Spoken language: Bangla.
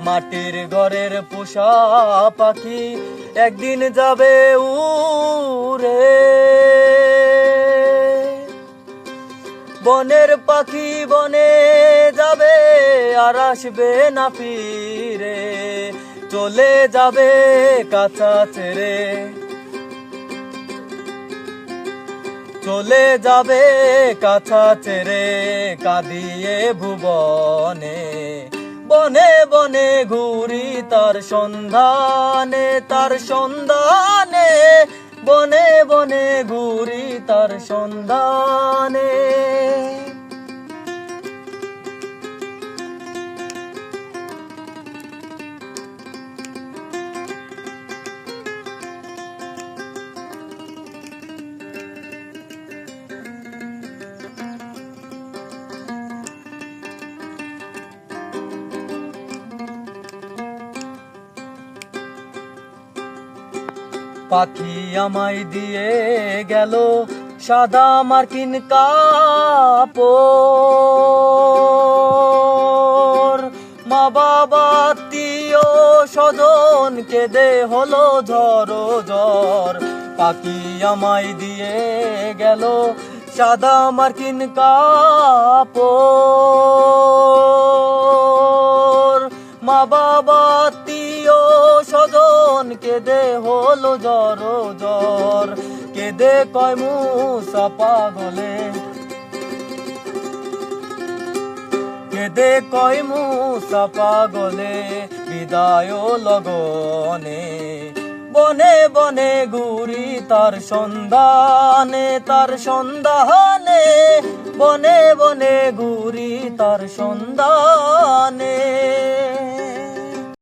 মাটির ঘরের পোষা পাখি একদিন যাবে উড়ে। বনের পাখি বনে যাবে আর আসবে না ফিরে। চলে যাবে কাছা ছেড়ে। চলে যাবে কাছা ছেড়ে কাঁদিয়ে ভুবনে। বনে বনে সন্ধানে তার সন্ধানে বনে বনে ঘুরি তার সন্ধানে। পাখি আমায় দিয়ে গেল সাদা মার্কিন কাপড়। মা বাবা, আত্মীয় স্বজন, কেঁদে হলো ঝড় ঝড় পাখি আমায় দিয়ে গেল সাদা মার্কিন কাপড়। মা আত্মীয় স্বজন কেঁদে হলো জ্বর জ্বর কেঁদে কয় মুসা পাগলে? কেঁদে কয় মুসা পাগলে? বিদায় লগনে। বনে বনে ঘুরি তার সন্ধানে তার সন্ধানে। বনে বনে ঘুরি তার সন্ধানে।